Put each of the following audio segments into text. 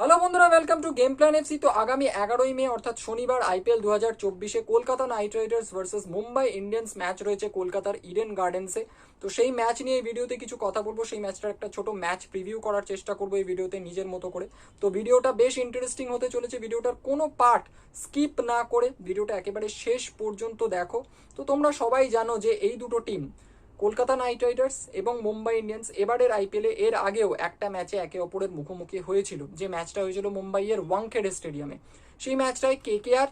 Hello বন্ধুরা welcome to game plan FC তো আগামী এগারোই মে, অর্থাৎ শনিবার আইপিএল দু হাজার চব্বিশে Kolkata knight riders versus Mumbai Indians match রয়েছে কলকাতার ইডেন গার্ডেন্সে তো সেই ম্যাচ নিয়ে এই ভিডিওতে কিছু কথা বলব। সেই ম্যাচটার একটা ছোট ম্যাচ প্রিভিউ করার চেষ্টা করব এই ভিডিওতে নিজের মতো করে। তো ভিডিওটা বেশ ইন্টারেস্টিং হতে চলেছে। ভিডিওটার কোনো পার্ট স্কিপ না করে ভিডিওটা একেবারে শেষ পর্যন্ত দেখো। তো তোমরা সবাই জানো যে এই দুটো টিম কলকাতা নাইট রাইডার্স এবং মুম্বাই ইন্ডিয়ান্স এবারের আইপিএলে এর আগেও একটা ম্যাচে একে অপরের মুখোমুখি হয়েছিল। যে ম্যাচটা হয়েছিল মুম্বাইয়ের ওয়াংখেড়ে স্টেডিয়ামে। সেই ম্যাচটায় কে কে আর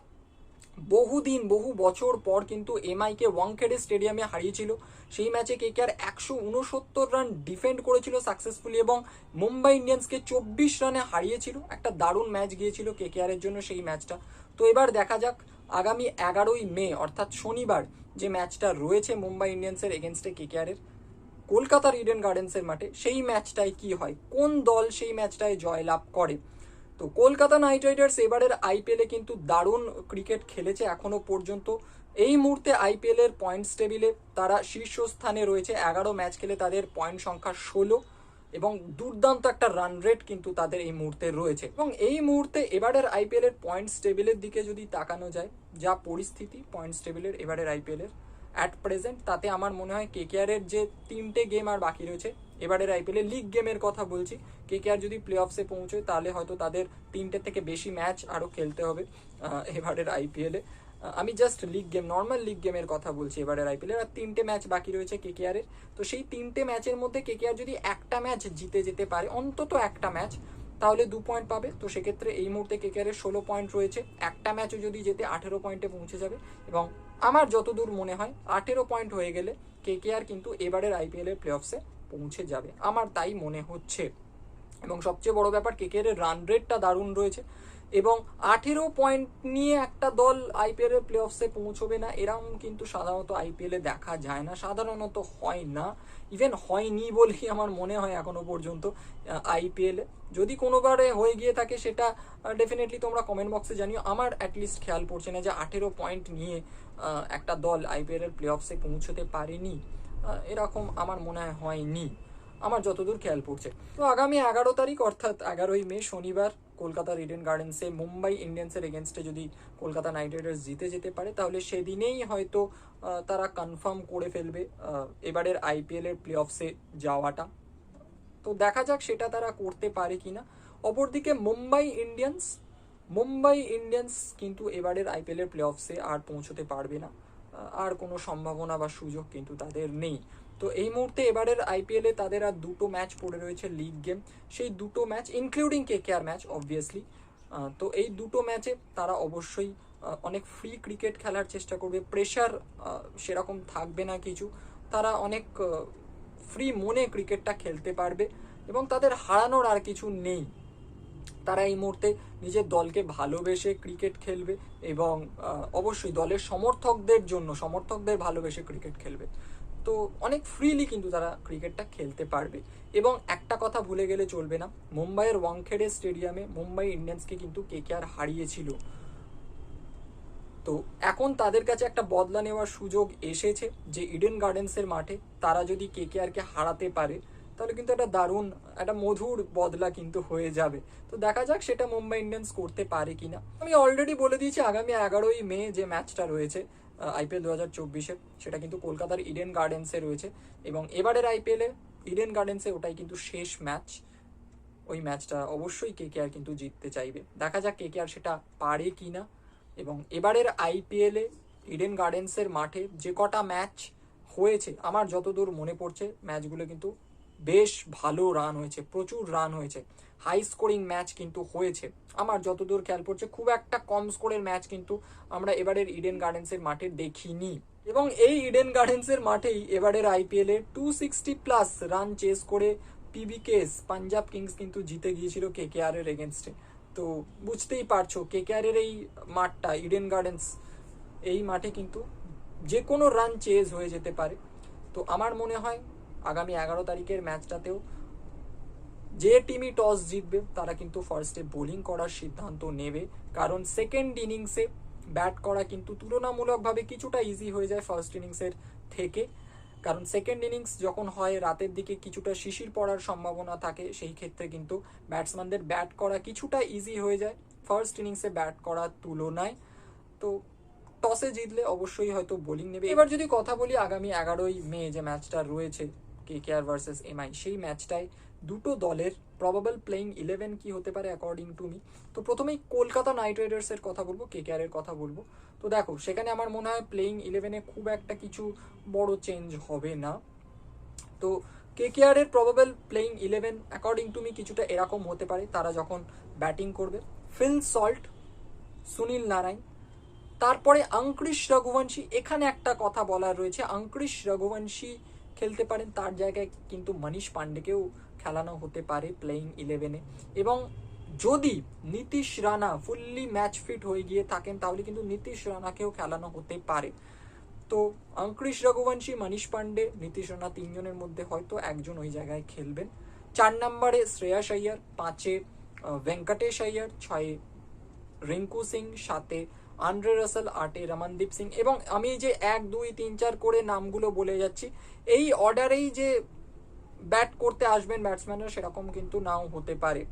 বহুদিন, বহু বছর পর কিন্তু এমআইকে ওয়াংখেড়ে স্টেডিয়ামে হারিয়েছিল। সেই ম্যাচে কে কে আর একশো উনসত্তর রান ডিফেন্ড করেছিল সাকসেসফুলি এবং মুম্বাই ইন্ডিয়ান্সকে চব্বিশ রানে হারিয়েছিল। একটা দারুণ ম্যাচ গিয়েছিল কে কে এর জন্য সেই ম্যাচটা। তো এবার দেখা যাক আগামী এগারোই মে, অর্থাৎ শনিবার যে ম্যাচটা রয়েছে মুম্বাই ইন্ডিয়ান্সের এগেনস্টে কেকেআরের কলকাতার ইডেন গার্ডেন্সের মাঠে, সেই ম্যাচটায় কি হয়? কোন দল সেই ম্যাচটায় জয়লাভ করে? তো কলকাতা নাইট রাইডার্স এবারের আইপিএলে কিন্তু দারুণ ক্রিকেট খেলেছে এখনও পর্যন্ত। এই মুহূর্তে আইপিএলের পয়েন্টস টেবিলে তারা শীর্ষস্থানে রয়েছে। এগারো ম্যাচ খেলে তাদের পয়েন্ট সংখ্যা ষোলো। এবং দুর্দান্ত একটা রান রেট কিন্তু তাদের এই মুহূর্তে রয়েছে। এবং এই মুহূর্তে এবারের আইপিএল এর পয়েন্টস টেবিলের দিকে যদি তাকানো যায়, যা পরিস্থিতি পয়েন্টস টেবিলের এবারের আইপিএল এর অ্যাট প্রেজেন্ট তাতে আমার মনে হয় কেকেআর এর যে তিনটে গেম আর বাকি রয়েছে, এবারের আইপিএল লিগ গেমের কথা বলছি। কেকেআর যদি প্লে অফসে পৌঁছয়, তাহলে হয়তো তাদের তিনটে থেকে বেশি ম্যাচ আরও খেলতে হবে এবারের আইপিএলে আমি just league game normal league গেমের কথা বলছি এবারের আইপিএল আর তিনটে ম্যাচ বাকি রয়েছে কেকেআর এর তো সেই তিনটে ম্যাচের মধ্যে কেকেআর যদি একটা ম্যাচ জিতে যেতে পারে, অন্তত একটা ম্যাচ তাহলে দু পয়েন্ট পাবে। তো সেক্ষেত্রে এই মুহূর্তে কেকেআর এর ষোলো পয়েন্ট রয়েছে। একটা ম্যাচও যদি যেতে আঠেরো পয়েন্টে পৌঁছে যাবে। এবং আমার যতদূর মনে হয়, আঠেরো পয়েন্ট হয়ে গেলে কেকেআর কিন্তু এবারের আইপিএল এর প্লে অফসে পৌঁছে যাবে। আমার তাই মনে হচ্ছে। এবং সবচেয়ে বড় ব্যাপার কেকের রান রেটটা দারুণ রয়েছে। এবং আঠেরো পয়েন্ট নিয়ে একটা দল আইপিএল এর প্লে অফসে পৌঁছবে না এরকম কিন্তু সাধারণত আইপিএল দেখা যায় না, সাধারণত হয় না। ইভেন হয়নি বলেই আমার মনে হয় এখনও পর্যন্ত আইপিএল যদি কোনোবারে হয়ে গিয়ে থাকে সেটা ডেফিনেটলি তোমরা কমেন্ট বক্সে জানিও। আমার অ্যাটলিস্ট খেয়াল পড়ছে না যে আঠেরো পয়েন্ট নিয়ে একটা দল আইপিএল এর প্লে অফসে পৌঁছতে পারেনি। এরকম আমার মনে হয় হয়নি। আমার যতদূর খেয়াল পড়ছে। তো আগামী এগারো তারিখ, অর্থাৎ এগারোই মে, শনিবার কলকাতার ইডেন গার্ডেন্সে, মুম্বাই ইন্ডিয়ান্সের এগেনস্টে যদি কলকাতা নাইট রাইডার্স জিতে যেতে পারে, তাহলে সেদিনেই হয়তো তারা কনফার্ম করে ফেলবে এবারের আইপিএলের প্লে অফসে যাওয়াটা। তো দেখা যাক সেটা তারা করতে পারে কিনা। অপরদিকে মুম্বাই ইন্ডিয়ান্স মুম্বাই ইন্ডিয়ান্স কিন্তু এবারের আইপিএলের প্লে অফসে আর পৌঁছতে পারবে না। আর কোনো সম্ভাবনা বা সুযোগ কিন্তু তাদের নেই। তো এই মুহূর্তে এবারের আইপিএলে তাদের আর দুটো ম্যাচ পড়ে রয়েছে লিগ গেম সেই দুটো match including K K R match obviously তো এই দুটো ম্যাচে তারা অবশ্যই অনেক ফ্রি ক্রিকেট খেলার চেষ্টা করবে। প্রেশার সেরকম থাকবে না কিছু। তারা অনেক ফ্রি মনে ক্রিকেটটা খেলতে পারবে এবং তাদের হারানোর আর কিছু নেই। তারা এই মুহূর্তে নিজের দলকে ভালোবেসে ক্রিকেট খেলবে এবং অবশ্যই দলের সমর্থকদের জন্য, সমর্থকদের ভালোবেসে ক্রিকেট খেলবে। তো অনেক ফ্রিলি কিন্তু তারা ক্রিকেটটা খেলতে পারবে। এবং একটা কথা ভুলে গেলে চলবে না, মুম্বাইয়ের ওয়াংখেড়ে স্টেডিয়ামে মুম্বাই ইন্ডিয়ান্সকে কিন্তু কেকেআর হারিয়েছিল। তো এখন তাদের কাছে একটা বদলা নেওয়ার সুযোগ এসেছে যে ইডেন গার্ডেন্সের মাঠে তারা যদি কেকেআরকে হারাতে পারে, তাহলে কিন্তু একটা দারুণ, একটা মধুর বদলা কিন্তু হয়ে যাবে। তো দেখা যাক সেটা মুম্বাই ইন্ডিয়ান্স করতে পারে কিনা। আমি অলরেডি বলে দিয়েছি আগামী এগারোই মে যে ম্যাচটা রয়েছে আইপিএল দু হাজার চব্বিশে, সেটা কিন্তু কলকাতার ইডেন গার্ডেন্সে রয়েছে। এবং এবারের আইপিএলে ইডেন গার্ডেন্সে ওটাই কিন্তু শেষ ম্যাচ। ওই ম্যাচটা অবশ্যই কেকেআর কিন্তু জিততে চাইবে। দেখা যাক কেকেআর সেটা পারে কি না এবং এবারের আইপিএলে ইডেন গার্ডেন্সের মাঠে যে কটা ম্যাচ হয়েছে, আমার যতদূর মনে পড়ছে, ম্যাচগুলো কিন্তু বেশ ভালো রান হয়েছে, প্রচুর রান হয়েছে। হাই স্কোরিং ম্যাচ কিন্তু হয়েছে। আমার যতদূর খেয়াল পড়ছে, খুব একটা কম স্কোরের ম্যাচ কিন্তু আমরা এবারের ইডেন গার্ডেন্সের মাঠে দেখিনি। এবং এই ইডেন গার্ডেন্সের মাঠেই এবারের IPL two sixty plus run chase করে P B K S Punjab kings কিন্তু জিতে গিয়েছিল কেকেআর এর এগেনস্টে তো বুঝতেই পারছ কেকেআর এর এই মাঠটা ইডেন গার্ডেন্স এই মাঠে কিন্তু যে কোনো রান চেজ হয়ে যেতে পারে। তো আমার মনে হয় আগামী এগারো তারিখের ম্যাচটাতেও যে টিমই টস জিতবে, তারা কিন্তু ফার্স্টে বোলিং করার সিদ্ধান্ত নেবে। কারণ সেকেন্ড ইনিংসে ব্যাট করা কিন্তু তুলনামূলকভাবে কিছুটা ইজি হয়ে যায় ফার্স্ট ইনিংসের থেকে। কারণ সেকেন্ড ইনিংস যখন হয়, রাতের দিকে কিছুটা শিশির পড়ার সম্ভাবনা থাকে, সেই ক্ষেত্রে কিন্তু ব্যাটসম্যানদের ব্যাট করা কিছুটা ইজি হয়ে যায় ফার্স্ট ইনিংসে ব্যাট করার তুলনায়। তো টসে জিতলে অবশ্যই হয়তো বোলিং নেবে। এবার যদি কথা বলি আগামী এগারোই মে যে ম্যাচটা রয়েছে কে কে আর ভার্সেস এমআই সেই ম্যাচটায় দুটো দলের প্রবাবল প্লেইং ইলেভেন কি হতে পারে অ্যাকর্ডিং টু মি তো প্রথমেই কলকাতা নাইট রাইডার্সের কথা বলব কে কে এর কথা বলব। তো দেখো, সেখানে আমার মনে হয় প্লেইং ইলেভেনে খুব একটা কিছু বড় চেঞ্জ হবে না। তো কে কে আর এর probable playing eleven according to me কিছুটা এরকম হতে পারে, তারা যখন ব্যাটিং করবে। ফিল সল্ট সুনীল নারায়ণ, তারপরে অঙ্কৃশ রঘুবংশী, এখানে একটা কথা বলার রয়েছে অঙ্কৃশ রঘুবংশী খেলতে পারেন, তার জায়গায় কিন্তু মনীষ পান্ডেকেও খেলানো হতে পারে প্লেইং ইলেভেনে এবং যদি Nitish Rana fully match fit হয়ে গিয়ে থাকেন, তাহলে কিন্তু নীতিশ রানাকেও খেলানো হতে পারে। তো অঙ্কৃশ রঘুবংশী, মনীষ পান্ডে, নীতিশ রানা তিনজনের মধ্যে হয়তো একজন ওই জায়গায় খেলবেন। চার নম্বরে শ্রেয়াস আইয়ার, পাঁচে ভেঙ্কটেশ আইয়ার, ছয়ে রিঙ্কু সিং, সাতে আন্দ্রে রাসেল আটে রমনদীপ সিং এবং আমি যে এক, দুই, তিন, চার করে নামগুলো বলে যাচ্ছি, এই অর্ডারেই যে ব্যাট করতে আসবেন ব্যাটসম্যানরা সেরকম কিন্তু নাও হতে পারে।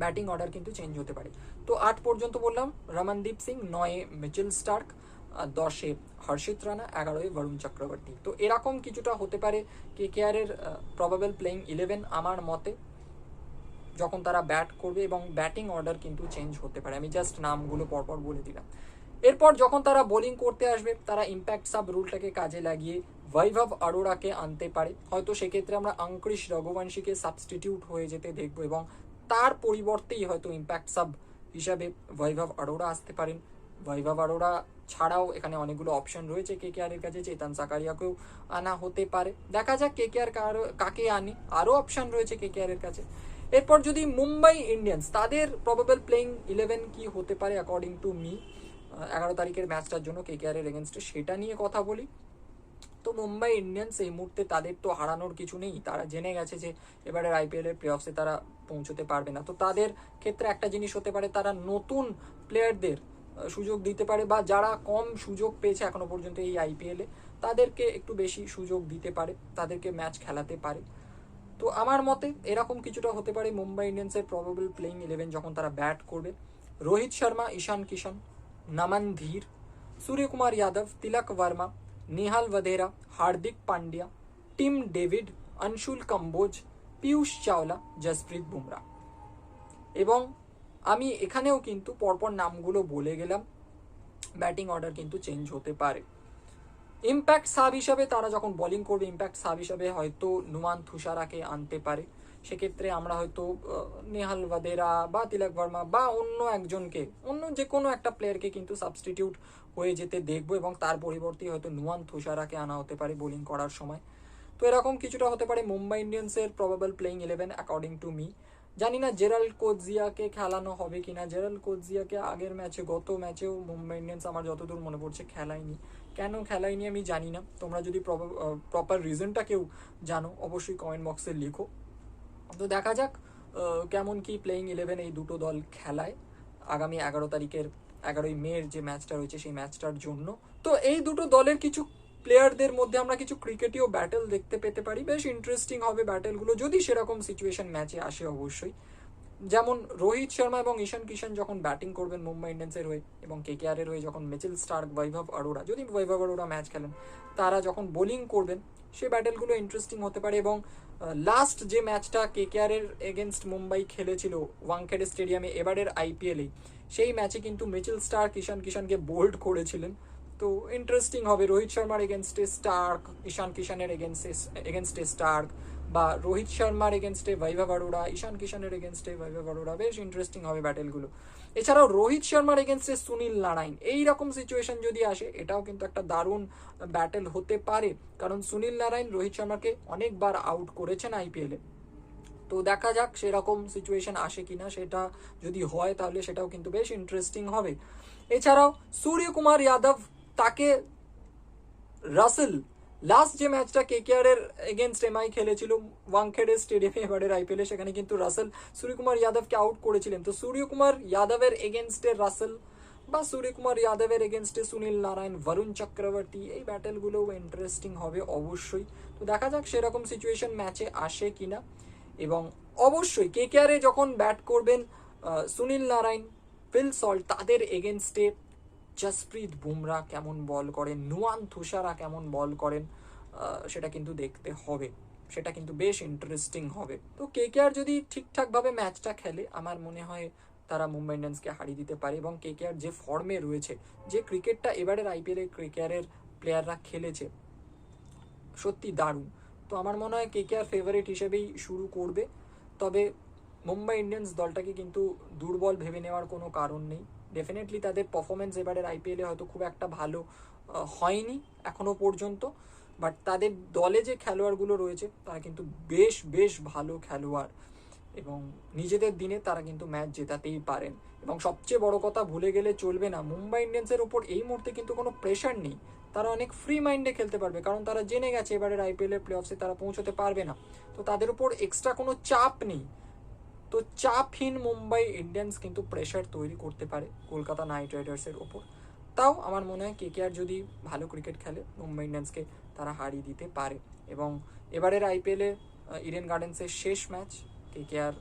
ব্যাটিং অর্ডার কিন্তু চেঞ্জ হতে পারে। তো আট পর্যন্ত বললাম, রমনদীপ সিং নয়ে, মিচেল স্টার্ক দশে হর্ষিত রানা, এগারোয় বরুণ চক্রবর্তী। তো এরকম কিছুটা হতে পারে কে কে আর এর প্রবাবল প্লেইং ইলেভেন আমার মতে। যখন তারা ব্যাট করবে এবং ব্যাটিং অর্ডার কিন্তু চেঞ্জ হতে পারে। আমি জাস্ট নামগুলো পরপর বলে দিলাম। এরপর যখন তারা বোলিং করতে আসবে, তারা ইম্প্যাক্ট সাব রুলটাকে কাজে লাগিয়ে বৈভব অরোরাকে আনতে পারে। হয়তো সেক্ষেত্রে আমরা অঙ্কৃশ রঘুবংশীকে সাবস্টিটিউট হয়ে যেতে দেখব এবং তার পরিবর্তেই হয়তো ইম্প্যাক্ট সাব হিসাবে বৈভব অরোরা আসতে পারেন। বৈভব অরোরা ছাড়াও এখানে অনেকগুলো অপশন রয়েছে কে কে এর কাছে চেতন সাকারিয়াকেও আনা হতে পারে। দেখা যাক কে কে আর কাকে আনে। আরও অপশন রয়েছে কে কে এর কাছে। এরপর যদি মুম্বাই ইন্ডিয়ান্স, তাদের প্রবাবল প্লেইং ইলেভেন কি হতে পারে অ্যাকর্ডিং টু মি এগারো তারিখের ম্যাচটার জন্য কে কে এর এগেনস্টে সেটা নিয়ে কথা বলি। তো মুম্বাই ইন্ডিয়ান্স এই মুহূর্তে তাদের তো হারানোর কিছু নেই। তারা জেনে গেছে যে এবারের আইপিএল এর প্লে অফসে তারা পৌঁছতে পারবে না। তো তাদের ক্ষেত্রে একটা জিনিস হতে পারে, তারা নতুন প্লেয়ারদের সুযোগ দিতে পারে বা যারা কম সুযোগ পেয়েছে এখনও পর্যন্ত এই আইপিএলে তাদেরকে একটু বেশি সুযোগ দিতে পারে, তাদেরকে ম্যাচ খেলাতে পারে। তো আমার মতে এরকম কিছুটা হতে পারে মুম্বাই ইন্ডিয়ান্সের প্রবাবল প্লেইং ইলেভেন যখন তারা ব্যাট করবে রোহিত শর্মা ঈশান কিষান নমন ধীর সূর্যকুমার যাদব তিলক বর্মা নিহাল वधेरा हार्दिक पांड्या টিম ডেভিড অংশুল কম্বোজ পীয়ূষ চাওলা জসপ্রীত বুমরা এবং আমি এখানেও কিন্তু পরপর নামগুলো বলে গেলাম ব্যাটিং অর্ডার কিন্তু চেঞ্জ হতে পারে ইম্প্যাক্ট সাব হিসাবে তারা যখন বোলিং করবে ইম্প্যাক্ট সাব হিসাবে হয়তো নুমান তুষারাকে আনতে পারে। সেক্ষেত্রে আমরা হয়তো নেহাল ওয়াদেরা বা তিলক বর্মা বা অন্য একজনকে, অন্য যে কোনো একটা প্লেয়ারকে কিন্তু সাবস্টিটিউট হয়ে যেতে দেখব এবং তার পরিবর্তে হয়তো নুয়ান তুষারাকে আনা হতে পারে বোলিং করার সময়। তো এরকম কিছুটা হতে পারে Mumbai ইন্ডিয়ান্সের probable playing eleven according to me জানি না জেরাল কোজিয়াকে খেলানো হবে কিনা। জেরাল কোজিয়াকে আগের ম্যাচে, গত ম্যাচেও মুম্বাই ইন্ডিয়ান্স আমার যতদূর মনে পড়ছে, খেলায়নি। কেন খেলায়নি আমি জানি না। তোমরা যদি প্রপার রিজনটা কেউ জানো, অবশ্যই কমেন্ট বক্সে লিখো। তো দেখা যাক কেমন কি প্লেইং ইলেভেন এই দুটো দল খেলায় আগামী এগারো তারিখের, এগারোই মের যে ম্যাচটা রয়েছে, সেই ম্যাচটার জন্য। তো এই দুটো দলের কিছু প্লেয়ারদের মধ্যে আমরা কিছু ক্রিকেটীয় ব্যাটেল দেখতে পেতে পারি। বেশ ইন্টারেস্টিং হবে ব্যাটেলগুলো যদি সেরকম সিচুয়েশন ম্যাচে আসে অবশ্যই। যেমন রোহিত শর্মা এবং ঈশান কিষান যখন ব্যাটিং করবেন মুম্বাই ইন্ডিয়ান্সের হয়ে এবং কে কে এর হয়ে যখন মিচেল স্টার্ক, বৈভব অরোরা, যদি বৈভব অরোরা ম্যাচ খেলেন, তারা যখন বোলিং করবেন সেই ব্যাটেলগুলো ইন্টারেস্টিং হতে পারে এবং লাস্ট যে ম্যাচটা কে কে এর এগেনস্ট মুম্বাই খেলেছিল ওয়াংখেড়ে স্টেডিয়ামে এবারের আইপিএলে সেই ম্যাচে কিন্তু মিচেল স্টার্ক, ঈশান কিষানকে বোল্ড করেছিলেন। তো ইন্টারেস্টিং হবে রোহিত শর্মার এগেনস্টে স্টার্ক, ঈশান কিষানের এগেনস্টে এগেনস্টে স্টার্ক বা রোহিত শর্মার এগেনস্টে বৈভব অরোরা ঈশান কিষানের এগেনস্টে বৈভব অরোরা বেশ ইন্টারেস্টিং হবে ব্যাটেলগুলো এছাড়াও রোহিত শর্মার এগেনস্টে সুনীল নারায়ণ। এই রকম সিচুয়েশন যদি আসে, এটাও কিন্তু একটা দারুণ ব্যাটেল হতে পারে। কারণ সুনীল নারায়ণ রোহিত শর্মাকে অনেকবার আউট করেছেন আইপিএলে তো দেখা যাক সেরকম সিচুয়েশন আসে কিনা, সেটা যদি হয় তাহলে সেটাও কিন্তু বেশ ইন্টারেস্টিং হবে। এছাড়াও সূর্যকুমার যাদব, তাকে রাসেল লাস্ট যে ম্যাচটা কে কেকেআর এর এগেনস্ট এমআই খেলেছিল ওয়াংখেড়ে স্টেডিয়ামে এবারের আইপিএলে সেখানে কিন্তু রাসেল সূর্যকুমার যাদবকে আউট করেছিলেন। তো সূর্যকুমার যাদবের এগেনস্টে রাসেল বা সূর্যকুমার যাদবের এগেনস্টে সুনীল নারায়ণ বরুণ চক্রবর্তী এই ব্যাটেলগুলোও ইন্টারেস্টিং হবে অবশ্যই। তো দেখা যাক সেরকম সিচুয়েশন ম্যাচে আসে কিনা। এবং অবশ্যই কে কেয়ারে যখন ব্যাট করবেন সুনীল নারায়ণ ফিল সল্ট তাদের এগেনস্টে জসপ্রীত বুমরা কেমন বল করেন নুয়ান তুষারা কেমন বল করেন সেটা কিন্তু দেখতে হবে। সেটা কিন্তু বেশ ইন্টারেস্টিং হবে। তো কে কে আর যদি ঠিকঠাকভাবে ম্যাচটা খেলে, আমার মনে হয় তারা মুম্বাই ইন্ডিয়ান্সকে হারিয়ে দিতে পারে এবং কে কে আর যে ফর্মে রয়েছে, যে ক্রিকেটটা এবারের আইপিএলে কে কে আরের প্লেয়াররা খেলেছে, সত্যি দারুণ। তো আমার মনে হয় কে কে আর ফেভারিট হিসেবেই শুরু করবে। তবে মুম্বাই ইন্ডিয়ান্স দলটাকে কিন্তু দুর্বল ভেবে নেওয়ার কোনো কারণ নেই। ডেফিনেটলি তাদের পারফরমেন্স এবারের আইপিএলে হয়তো খুব একটা ভালো হয়নি এখনও পর্যন্ত। বাট তাদের দলে যে খেলোয়াড়গুলো রয়েছে, তারা কিন্তু বেশ বেশ ভালো খেলোয়াড়। এবং নিজেদের দিনে তারা কিন্তু ম্যাচ জেতাতেই পারেন। এবং সবচেয়ে বড় কথা, ভুলে গেলে চলবে না। মুম্বাই ইন্ডিয়ান্সের ওপর এই মুহূর্তে কিন্তু কোনো প্রেশার নেই। তারা অনেক ফ্রি মাইন্ডে খেলতে পারবে, কারণ তারা জেনে গেছে এবারের আইপিএল এর প্লে অফসে তারা পৌঁছতে পারবে না। তো তাদের উপর এক্সট্রা কোনো চাপ নেই। তো চাপহীন মুম্বাই ইন্ডিয়ান্স কিন্তু প্রেশার তৈরি করতে পারে কলকাতা নাইট রাইডার্সের ওপর। তাও আমার মনে হয় কেকেআর যদি ভালো ক্রিকেট খেলে, মুম্বাই ইন্ডিয়ান্সকে তারা হারিয়ে দিতে পারে। এবং এবারের আইপিএলে ইডেন গার্ডেন্সের শেষ ম্যাচ কেকেআর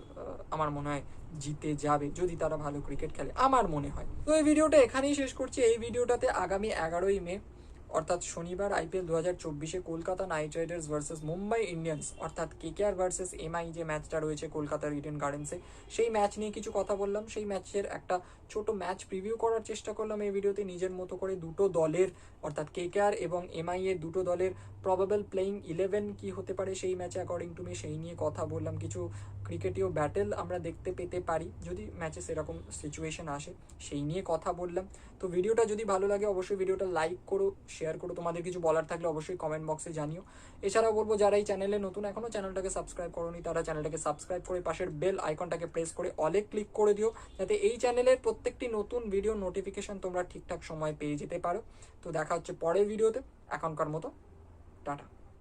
আমার মনে হয় জিতে যাবে যদি তারা ভালো ক্রিকেট খেলে, আমার মনে হয়। তো এই ভিডিওটা এখানেই শেষ করছি। এই ভিডিওটাতে আগামী এগারোই মে অর্থাৎ শনিবার আইপিএল দু হাজার চব্বিশে Kolkata knight riders versus Mumbai Indians, অর্থাৎ কেকেআর ভার্সেস এমআই যে ম্যাচটা রয়েছে কলকাতার ইডেন গার্ডেন্সে, সেই ম্যাচ নিয়ে কিছু কথা বললাম। সেই ম্যাচের একটা ছোট ম্যাচ প্রিভিউ করার চেষ্টা করলাম এই ভিডিওতে। নিজের মতো করে দুটো দলের, অর্থাৎ কেকেআর এবং এমআই এর দুটো দলের প্রবাবল প্লেইং ইলেভেন কি হতে পারে সেই ম্যাচে অ্যাকর্ডিং টু মি সেই নিয়ে কথা বললাম। কিছু ক্রিকেটীয় ব্যাটেল আমরা দেখতে পেতে পারি যদি ম্যাচে সেরকম সিচুয়েশন আসে, সেই নিয়ে কথা বললাম। তো ভিডিওটা যদি ভালো লাগে অবশ্যই ভিডিওটা লাইক করো শেয়ার করো। তোমাদের কিছু বলার থাকলে অবশ্যই কমেন্ট বক্সে জানিও। এছাড়াও বলব, যারা এই চ্যানেলে নতুন, এখনও চ্যানেলটাকে সাবস্ক্রাইব করোনি, তারা চ্যানেলটাকে সাবস্ক্রাইব করে পাশের বেল আইকনটাকে প্রেস করে অলে ক্লিক করে দিও, যাতে এই চ্যানেলের প্রত্যেকটি নতুন ভিডিও নোটিফিকেশন তোমরা ঠিকঠাক সময় পেয়ে যেতে পারো। তো দেখা হচ্ছে পরের ভিডিওতে এখনকার মতো, টাটা।